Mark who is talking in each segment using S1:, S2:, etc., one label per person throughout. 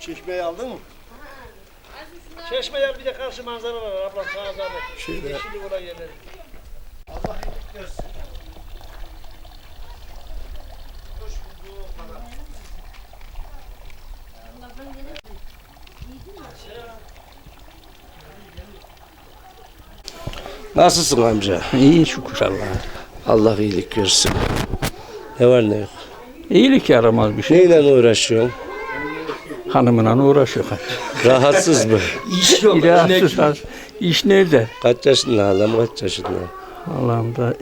S1: Çeşmeyi aldın mı?
S2: Çeşme yer bir de karşı manzara var ablam sağa zahmet.
S1: Şöyle.
S2: Yeşillik olan yerler.
S1: Allah iyilik versin. Hoş bulduk bana.
S3: Nasılsın amca?
S4: İyi şükür Allah'a.
S3: Allah iyilik versin. Ne var ne yok.
S4: İyilik yaramaz bir şey.
S3: Neyle uğraşıyorsun?
S4: Hanımla uğraşıyor.
S3: Rahatsız mı?
S4: İş yok. İlaçsız. İş nerede?
S3: Kaç yaşında halam kaç yaşında?
S4: Allah'ım da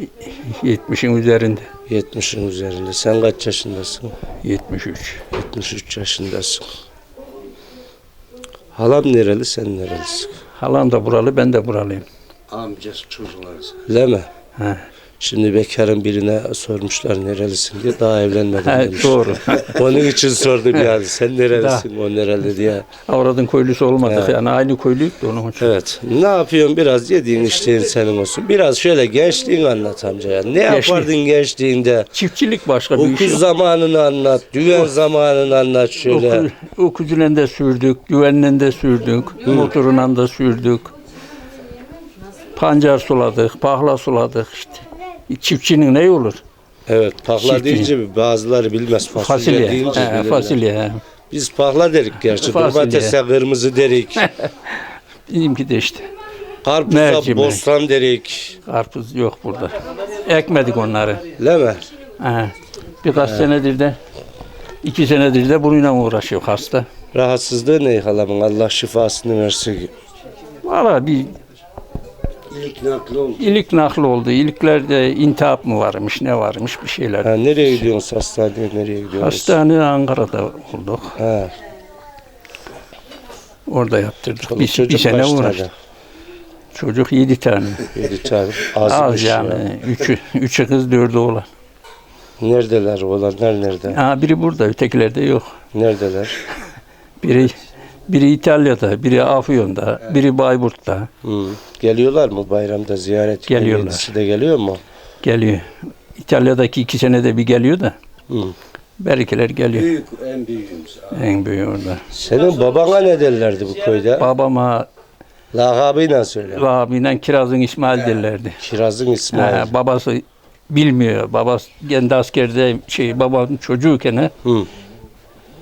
S4: 70'in üzerinde.
S3: 70'in üzerinde. Sen kaç yaşındasın?
S4: 73.
S3: 73 yaşındasın. Halam nereli sen nerelisin?
S4: Halam da buralı ben de buralıyım.
S1: Amcası çocuklar.
S3: Öyle mi?
S4: He.
S3: Şimdi bekarın birine sormuşlar nerelisin diye daha evlenmedim
S4: He,
S3: demiş.
S4: doğru.
S3: Onun için sordum yani sen nerelisin o nereli diye.
S4: Avradın köylüsü olmadık
S3: Evet.
S4: yani aynı köylüyük de onun için.
S3: Evet. Ne yapıyorsun biraz yediğin içtiğin senin olsun. Biraz şöyle gençliğini anlat amca ya. Ne yapardın gençliğinde?
S4: Çiftçilik başka bir iş
S3: Okul
S4: yok.
S3: zamanını anlat, düven zamanını anlat şöyle.
S4: Okul, okuzuyla sürdük, güvenle de sürdük, motorunla da sürdük. Pancar suladık, pahla suladık işte. Çiftçinin ne olur?
S3: Evet, pahla
S4: Çiftçi.
S3: deyince bazıları bilmez. Fasulye,
S4: Fasulye.
S3: deyince
S4: He,
S3: bilirler.
S4: fasulye. he.
S3: Biz pahla derik gerçi.
S4: Fasulye.
S3: Domatese kırmızı derik.
S4: Bizimki de işte.
S3: Karpuza
S4: Mercimek.
S3: bostan derik.
S4: Karpuz yok burada. Ekmedik onları.
S3: Mi?
S4: He. Birkaç senedir de iki senedir de bununla uğraşıyor hasta.
S3: Rahatsızlığı ne halamın? Allah şifasını versin.
S4: Valla bir
S1: İlk nakli oldu.
S4: ilik nakli oldu. İliklerde intihap mı varmış ne varmış bir şeyler.
S3: Ha, nereye gidiyorsunuz hastaneye? Nereye gidiyorsunuz?
S4: Hastane Ankara'da olduk.
S3: Ha,
S4: Orada yaptırdık.
S3: çoluk
S4: Bir,
S3: çocuk
S4: bir sene uğraştık. Çocuk yedi tane.
S3: Yedi tane.
S4: Az
S3: Azmış
S4: yani.
S3: ya.
S4: Üçü, üçü kız dördü oğlan.
S3: Neredeler olanlar nerede?
S4: Ha, biri burada ötekilerde yok.
S3: Neredeler?
S4: Biri biri İtalya'da, biri Afyon'da, biri Bayburt'ta
S3: Hı. Geliyorlar mı bayramda ziyaret?
S4: Geliyorlar.
S3: Yedisi de geliyor mu?
S4: geliyor. İtalya'daki iki senede bir geliyor da
S3: Hı.
S4: belkiler geliyor.
S1: Büyük, en büyüğümüz.
S4: En büyüğü orada.
S3: Senin babana ne derlerdi bu köyde?
S4: Babama
S3: Lakabıyla söyle.
S4: abiyle Kiraz'ın İsmail derlerdi.
S3: Kiraz'ın İsmail.
S4: Ha, babası bilmiyor. Babası kendi askerde şey babam çocuğuyken
S3: Hı.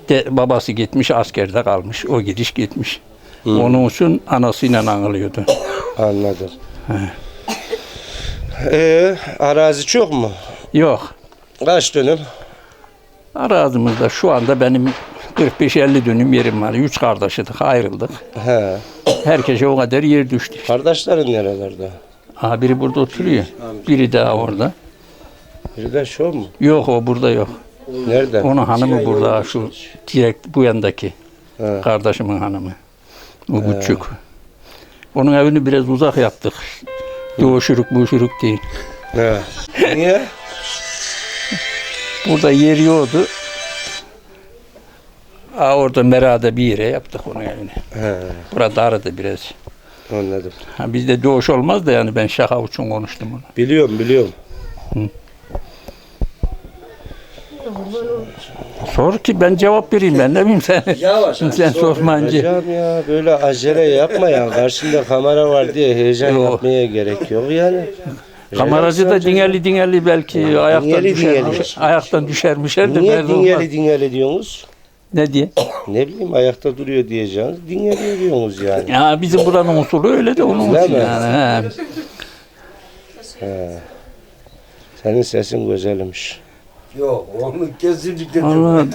S4: De, babası gitmiş askerde kalmış. O gidiş gitmiş. Onun için anasıyla anılıyordu.
S3: Anladım. Ee, arazi çok mu?
S4: Yok.
S3: Kaç dönüm?
S4: Arazimizde şu anda benim 45-50 dönüm yerim var. Üç kardeşidik, ayrıldık.
S3: He.
S4: Herkese o kadar yer düştü.
S3: Kardeşlerin nerelerde?
S4: Ha, biri burada oturuyor. Biri daha orada.
S3: Biri de şu mu?
S4: Yok o burada yok.
S3: Nerede?
S4: Onun hanımı burada şu direkt bu yandaki.
S3: He.
S4: Kardeşimin hanımı. O küçük. Onun evini biraz uzak yaptık. Doğuşuruk buşuruk değil.
S3: He. Niye?
S4: Burada yer yoktu. Ha, orada Mera'da bir yere yaptık onun evini.
S3: He.
S4: Burada aradı biraz.
S3: Anladım.
S4: Ha, bizde doğuş olmaz da yani ben şaka için konuştum onu.
S3: Biliyorum biliyorum.
S4: Sor ki ben cevap vereyim ben ne bileyim sen.
S1: Yavaş.
S4: sen sormayınca.
S3: Hocam ya böyle acele yapma ya. Karşında kamera var diye heyecan
S4: Yok.
S3: yapmaya gerek yok yani.
S4: Kameracı da dingelli dingelli belki ayaktan
S3: Dingelli
S4: düşermiş.
S3: dingelli.
S4: Ayaktan düşermişer de
S3: Niye
S4: belli olmaz.
S3: dingeli dingeli diyorsunuz?
S4: Ne diye?
S3: Ne bileyim ayakta duruyor diyeceğiniz. Dingeli diyorsunuz yani.
S4: Ya bizim buranın usulü öyle de onun
S3: Değil
S4: için
S3: mi?
S4: yani. he.
S3: He. Senin sesin güzelmiş.
S1: Yok, onu kesinlikle
S4: Vallahi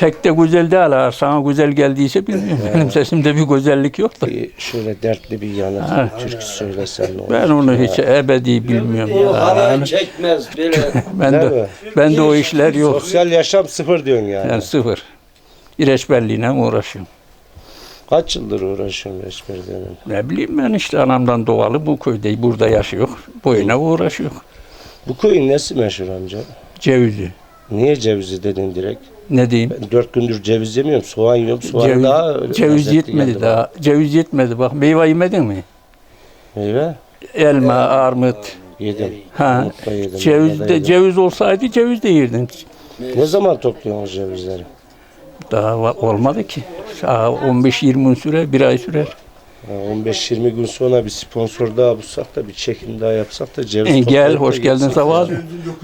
S4: pek de güzel değil ha. Sana güzel geldiyse bilmiyorum. Benim sesimde bir güzellik yok da.
S3: Bir şöyle dertli bir yanık
S4: Ha.
S3: türkü söylesen ne olur.
S4: Ben onu hiç ebedi bilmiyorum.
S1: O
S4: ya.
S1: halay çekmez böyle.
S4: Ben
S3: Değil
S4: de,
S3: mi?
S4: ben de o işler yok.
S3: Sosyal yaşam sıfır diyorsun yani.
S4: Yani sıfır. İreçberliğine uğraşıyorum.
S3: Kaç yıldır uğraşıyorsun reçberden?
S4: Ne bileyim ben işte anamdan doğalı bu köyde burada yaşıyor. Boyuna uğraşıyor.
S3: Bu köyün nesi meşhur amca?
S4: Cevizi.
S3: Niye cevizi dedin direkt?
S4: Ne diyeyim?
S3: Ben dört gündür ceviz yemiyorum. Soğan yiyorum. Soğan
S4: Ceviz,
S3: daha
S4: ceviz yetmedi daha. Ceviz yetmedi bak. Meyve yemedin mi?
S3: bana. Meyve
S4: Elma, armut.
S3: yedim.
S4: Ha.
S3: Mutlu yedim.
S4: Ceviz de,
S3: yedim.
S4: ceviz olsaydı ceviz de yerdin.
S3: Ne zaman topluyorsunuz cevizleri?
S4: Daha olmadı ki. Daha 15-20 gün sürer, bir ay sürer.
S3: Ha, 15-20 gün sonra bir sponsor daha bulsak da bir çekim daha yapsak da ceviz
S4: E, gel,
S3: toplayıp da
S4: hoş geldin
S3: gitsek ya.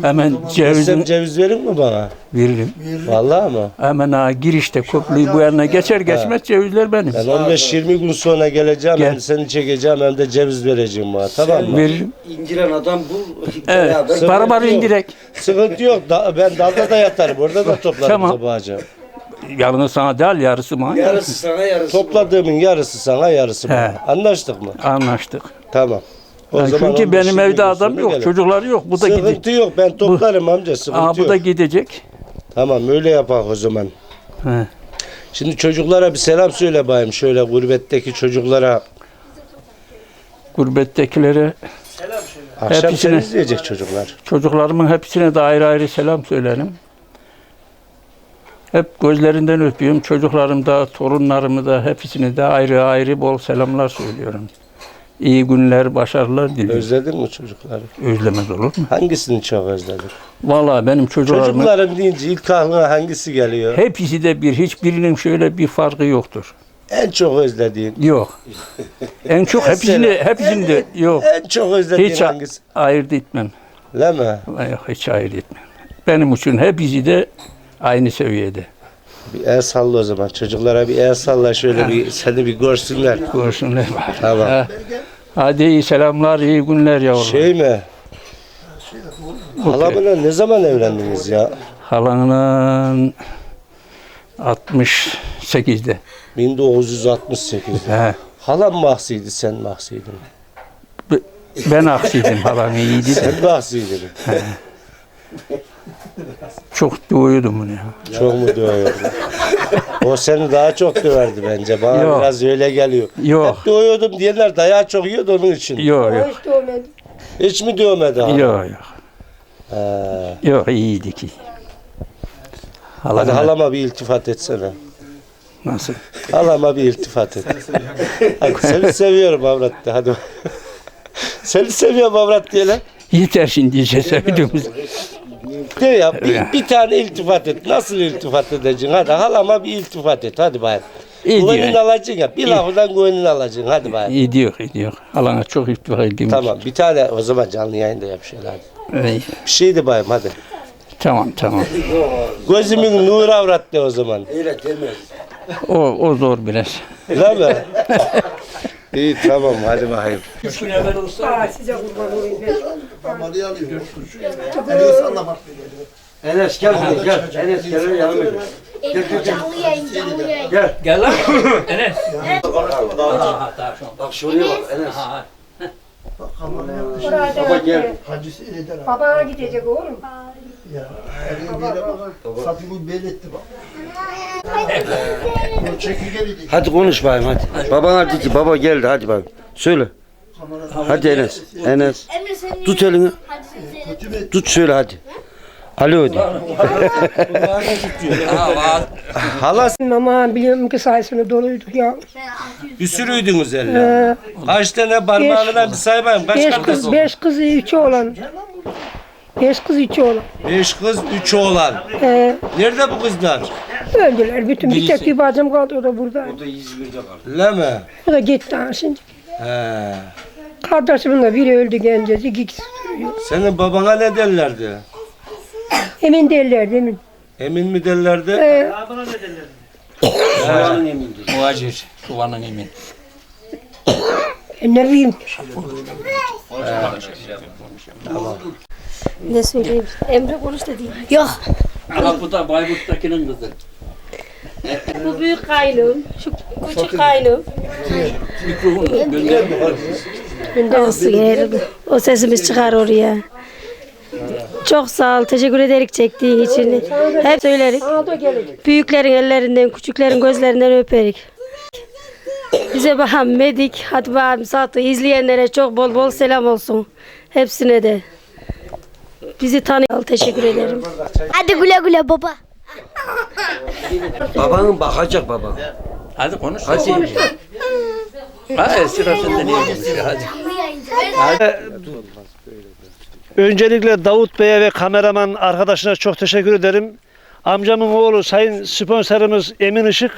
S4: Hemen
S3: Sen
S4: cevizin
S3: ceviz verir mi bana?
S4: veririm.
S3: Vallahi mı?
S4: Hemen ha girişte köprüyü bu yana geçer geçmez cevizler benim.
S3: Ben 15-20 gün sonra geleceğim.
S4: Gel.
S3: Hem seni çekeceğim hem de ceviz vereceğim bana. Tamam mı?
S4: Veririm.
S1: İndiren adam bul.
S4: Evet.
S1: beraber-
S3: yok.
S4: indirek.
S3: Sıkıntı yok. Da- ben dalda da yatarım. Orada da toplarım
S4: Tamam.
S3: sabahacığım.
S4: Yalnız sana değil yarısı mı?
S1: Yarısı sana yarısı.
S3: Topladığımın yarısı sana yarısı bana.
S4: He.
S3: Anlaştık mı?
S4: Anlaştık.
S3: Tamam. O
S4: Yani
S3: zaman
S4: çünkü benim
S3: 15-20
S4: evde
S3: gün
S4: adam
S3: sonra
S4: yok,
S3: gelelim.
S4: çocukları yok. Bu da gidecek.
S3: Sıkıntı yok. Ben toplarım amca. Sıkıntı
S4: Aa, bu
S3: yok.
S4: da gidecek.
S3: Tamam öyle yapak o zaman.
S4: He.
S3: Şimdi çocuklara bir selam söyle bayım. Şöyle gurbetteki çocuklara.
S4: Gurbettekilere,
S3: Akşam
S4: Hepsine.
S3: seni izleyecek çocuklar.
S4: çocuklarımın hepsine de ayrı ayrı selam söylerim. Hep gözlerinden öpüyorum. Çocuklarım da, torunlarımı da hepsine de ayrı ayrı bol selamlar söylüyorum. İyi günler, başarılar diliyorum.
S3: Özledin mi çocukları?
S4: Özlemez olur mu?
S3: Hangisini çok özledin?
S4: Vallahi benim çocuklarımın
S3: Çocukların deyince ilk aklına hangisi geliyor?
S4: hepsi de bir, hiçbirinin şöyle bir farkı yoktur.
S3: En çok özlediğin.
S4: Yok. En çok hepsini, hepsini de yok.
S3: En çok özlediğin
S4: Hiç
S3: hangisi?
S4: ayırt etmem.
S3: Değil mi?
S4: Yok, hiç ayırt etmem. Benim için hepsi de aynı seviyede.
S3: Bir el salla o zaman. Çocuklara bir el salla şöyle bir seni bir görsünler.
S4: Görsünler.
S3: Tamam.
S4: Ha. Hadi iyi selamlar, iyi günler yavrum.
S3: Şey mi? Halamla ne zaman evlendiniz ya?
S4: Halanın 68'de.
S3: 1968'de.
S4: He.
S3: Halam mahsiydi sen mahsiydin.
S4: Ben aksiydim halam iyiydi de.
S3: Sen mahsiydin.
S4: Çok duyuyordum bunu ya.
S3: Çok mu dövüyordu? o seni daha çok döverdi bence. Bana
S4: Yok.
S3: biraz öyle geliyor.
S4: Yok.
S3: Hep dövüyordum diyenler dayağı çok yiyordu onun için.
S4: Yok yok.
S3: Hiç mi dövmedi hala?
S4: Yok yok.
S3: He.
S4: Yok iyiydi ki.
S3: Hadi
S4: Halam
S3: halama bir iltifat etsene.
S4: nasıl?
S3: Halama bir iltifat et. Hadi seni seviyorum avrat de hadi. seni seviyorum avrat diye lan.
S4: Yeter şimdi sevdiğimiz.
S3: De ya bir, bir tane iltifat et. Nasıl iltifat edeceksin? Hadi halama bir iltifat et. Hadi bayım.
S4: İyi
S3: Gönlünü
S4: diyor.
S3: alacaksın ya. Bir lafından gönlünü alacaksın. Hadi bayım.
S4: İyi diyor, iyi diyor. Halana çok iftar edeyim.
S3: Tamam bir tane o zaman canlı yayında yap şöyle hadi.
S4: İyi.
S3: Bir şey de bayım hadi.
S4: Tamam tamam.
S3: Gözümün nur avrat de o zaman.
S1: Öyle demez.
S4: O, o zor biraz.
S3: Değil mi? İyi tamam hadi bakayım.
S4: Üç gün evvel olsa
S1: Enes gel buraya gel. Enes gel yanıma gel.
S5: Canlı yayın, canlı yayın.
S4: Gel lan. Enes.
S1: Bak şuraya bak Enes. Baba gel.
S5: babana gidecek oğlum.
S6: Fatih'i belli etti bak. O çekirgeli
S1: Hadi konuş bayım hadi. Babana de ki baba geldi hadi bayım. Söyle. Hadi Enes. Enes. Tut elini.
S5: Hadi
S1: Tut söyle hadi. Alo de.
S3: Hala
S7: Ama biliyorum ki sayesinde doluydu ya.
S3: bir sürüydünüz elle. Kaç tane parmağına bir say. Kaç
S7: Beş
S3: kardeş
S7: kız, beş kız, üç oğlan. Beş kız, üç oğlan.
S3: Beş kız, üç oğlan.
S7: Ee,
S3: Nerede bu kızlar?
S7: öldüler. Bütün bir tek bir bacım kaldı o da burada.
S1: O da İzmir'de kaldı.
S3: Öyle mi?
S7: O da gitti ha şimdi.
S3: He.
S7: Kardeşimin de biri öldü gencesi, ikisi duruyor.
S3: Senin babana ne derlerdi?
S7: Emin değiller değil mi?
S3: Emin mi derlerdi?
S7: Ee,
S1: Babanın emindir.
S4: Muhacir. Suvanın emin.
S7: ben ne bileyim.
S5: Ne söyleyeyim? Emre konuş dedi. Yok.
S4: Aha bu da Bayburt'takinin kızı.
S5: Bu büyük kaynım. Şu küçük kaynım.
S4: Mikrofonu gönder.
S5: Nasıl yer? O sesimiz çıkar oraya. Çok sağ ol. Teşekkür ederek çektiğin için. Hep söylerik.
S7: Da.
S5: Büyüklerin ellerinden, küçüklerin gözlerinden öperik. Bize bakalım Medik, hadi bakalım Satı izleyenlere çok bol bol selam olsun. Hepsine de. Bizi tanıyor. Teşekkür ederim. Hadi güle güle baba.
S1: Babanın bakacak baba.
S4: Hadi konuş. Hadi. Sırasında niye konuşuyor? Hadi.
S8: Öncelikle Davut Bey'e ve kameraman arkadaşına çok teşekkür ederim.
S2: Amcamın oğlu sayın sponsorumuz Emin Işık.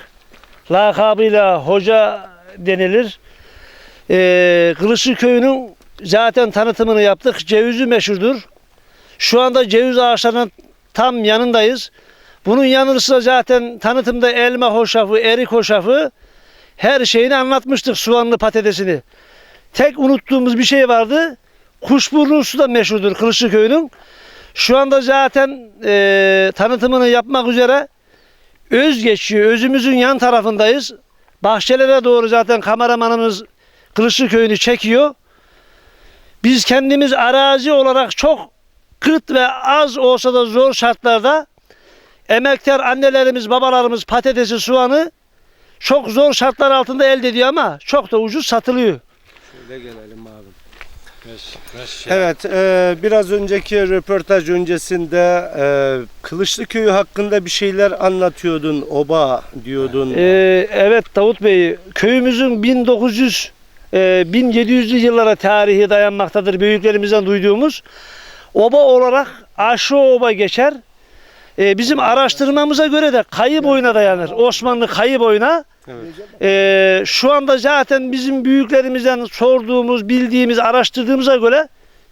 S2: Lakabıyla hoca denilir. Ee, Kılıçlı Köyü'nün zaten tanıtımını yaptık. Cevizi meşhurdur. Şu anda ceviz ağaçlarının tam yanındayız. Bunun yanı sıra zaten tanıtımda elma hoşafı, erik hoşafı her şeyini anlatmıştık soğanlı patatesini. Tek unuttuğumuz bir şey vardı. Kuşburnu su da meşhurdur Kılıçlı Köyü'nün. Şu anda zaten e, tanıtımını yapmak üzere öz geçiyor. Özümüzün yan tarafındayız. Bahçelere doğru zaten kameramanımız Kılıçlı Köyü'nü çekiyor. Biz kendimiz arazi olarak çok kıt ve az olsa da zor şartlarda emektar annelerimiz, babalarımız patatesi, soğanı çok zor şartlar altında elde ediyor ama çok da ucuz satılıyor.
S3: Şöyle gelelim abi. Evet, e, biraz önceki röportaj öncesinde e, Kılıçlı Köyü hakkında bir şeyler anlatıyordun, oba diyordun.
S2: Ee, evet Davut Bey, köyümüzün 1900 e, 1700'lü yıllara tarihi dayanmaktadır büyüklerimizden duyduğumuz. Oba olarak Aşı Oba geçer. Ee, bizim araştırmamıza göre de kayı boyuna dayanır. Osmanlı kayı boyuna. Ee, şu anda zaten bizim büyüklerimizden sorduğumuz, bildiğimiz, araştırdığımıza göre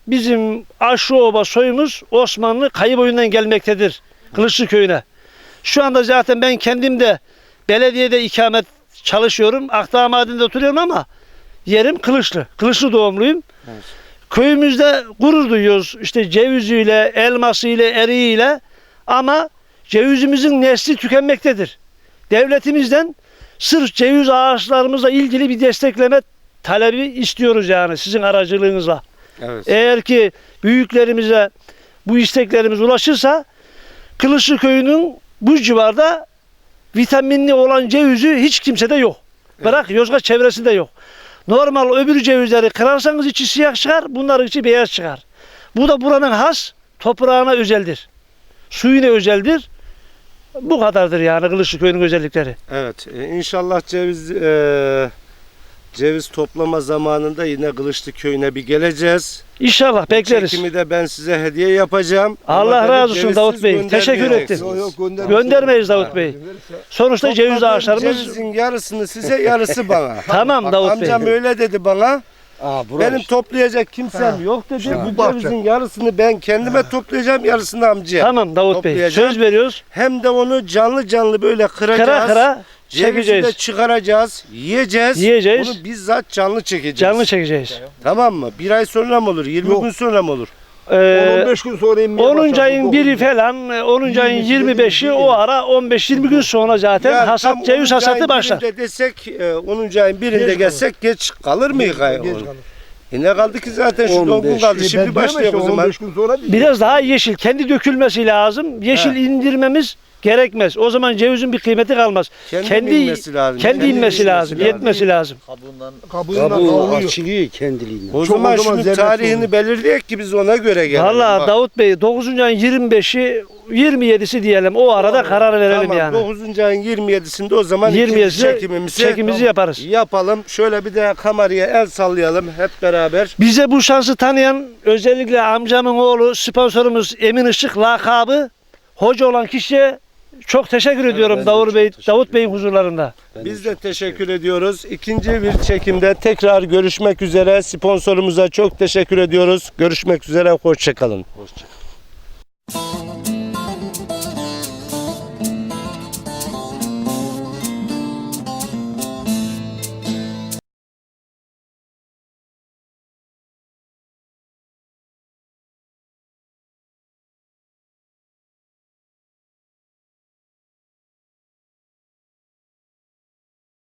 S2: bizim Aşı Oba soyumuz Osmanlı kayı boyundan gelmektedir. Kılıçlı köyüne. Şu anda zaten ben kendim de belediyede ikamet çalışıyorum. Akdağ Maden'de oturuyorum ama yerim Kılıçlı. Kılıçlı doğumluyum. Köyümüzde gurur duyuyoruz. İşte ceviziyle, elmasıyla, eriğiyle ama cevizimizin nesli tükenmektedir. Devletimizden sırf ceviz ağaçlarımızla ilgili bir destekleme talebi istiyoruz yani sizin aracılığınızla.
S3: Evet.
S2: Eğer ki büyüklerimize bu isteklerimiz ulaşırsa Kılıçlı Köyü'nün bu civarda vitaminli olan cevizi hiç kimsede yok. Bırak Yozgat çevresinde yok. Normal öbür cevizleri kırarsanız içi siyah çıkar, bunların içi beyaz çıkar. Bu da buranın has toprağına özeldir. Suyuna özeldir. Bu kadardır yani Kılıçlı Köyü'nün özellikleri.
S3: Evet, e, inşallah ceviz e, ceviz toplama zamanında yine Kılıçlı Köyü'ne bir geleceğiz.
S2: İnşallah bekleriz.
S3: Çekimi de ben size hediye yapacağım.
S2: Allah
S3: Ama
S2: razı olsun Davut Bey. Teşekkür ettim.
S6: Yok yok gönder.
S2: Göndermeyiz Davut Bey. Sonuçta ceviz ağaçlarımız
S3: Cevizin yarısını size, yarısı bana.
S2: tamam
S3: Bak,
S2: Davut Bey.
S3: amcam öyle dedi bana.
S6: Aa.
S3: Benim toplayacak kimsem yok dedi.
S6: Ha.
S3: Bu cevizin yarısını ben kendime toplayacağım, yarısını amcaya.
S2: Tamam Davut Bey. Söz veriyoruz.
S3: Hem de onu canlı canlı böyle kıracağız.
S2: Kıra kıra
S3: Cevizi de
S2: çekeceğiz.
S3: çıkaracağız, yiyeceğiz.
S2: Yiyeceğiz.
S3: Bunu bizzat canlı çekeceğiz.
S2: Canlı çekeceğiz.
S3: Tamam mı? Bir ay sonra mı olur? 20
S6: Yok.
S3: gün sonra mı olur?
S2: Ee,
S6: 10-15 gün sonra inmeye
S2: 10.
S6: başladı.
S2: ayın biri falan, 10. ayın
S6: 20'si,
S2: 25'i o ara 15-20 gün sonra zaten
S3: Yani
S2: hasat ceviz
S3: 10.
S2: hasatı
S3: ayın
S2: başlar.
S3: birinde desek, e, 10. ayın birinde
S6: Geç
S3: gelsek geç kalır mı?
S6: Geç kalır.
S3: E ne kaldı ki zaten şu 10 gün
S1: 15.
S3: kaldı.
S6: E,
S3: Şimdi
S6: işte,
S3: o zaman.
S6: 15 gün sonra değil.
S2: Biraz daha yeşil, kendi dökülmesi lazım. Yeşil indirmemiz gerekmez. O zaman cevizin bir kıymeti kalmaz.
S3: Kendi,
S2: Kendi
S3: inmesi lazım.
S2: kendi inmesi lazım, yetmesi lazım.
S6: Kabuğundan
S1: Kabuğu
S6: kavruluyor.
S1: açılıyor kendiliğinden.
S3: O
S6: Çok
S3: zaman
S6: o zaman zerre
S3: tarihini belirleyek ki biz ona göre gelelim.
S2: Valla Davut Bey 9. ayın 25'i 27'si diyelim. O arada karar verelim
S3: tamam,
S2: yani.
S3: 9. ayın 27'sinde o zaman
S2: 27'sinde
S3: ikinci çekimimizi
S2: çekimizi yaparız.
S3: yapalım. Şöyle bir de kameraya el sallayalım hep beraber.
S2: Bize bu şansı tanıyan özellikle amcamın oğlu sponsorumuz Emin Işık lakabı hoca olan kişiye çok teşekkür ediyorum
S1: ben de
S2: Davut
S1: çok
S2: Bey
S1: teşekkür
S2: Davut Bey'in huzurlarında.
S3: Biz de teşekkür ediyoruz. İkinci bir çekimde tekrar görüşmek üzere. Sponsorumuza çok teşekkür ediyoruz. Görüşmek üzere. Hoşçakalın.
S1: Hoşça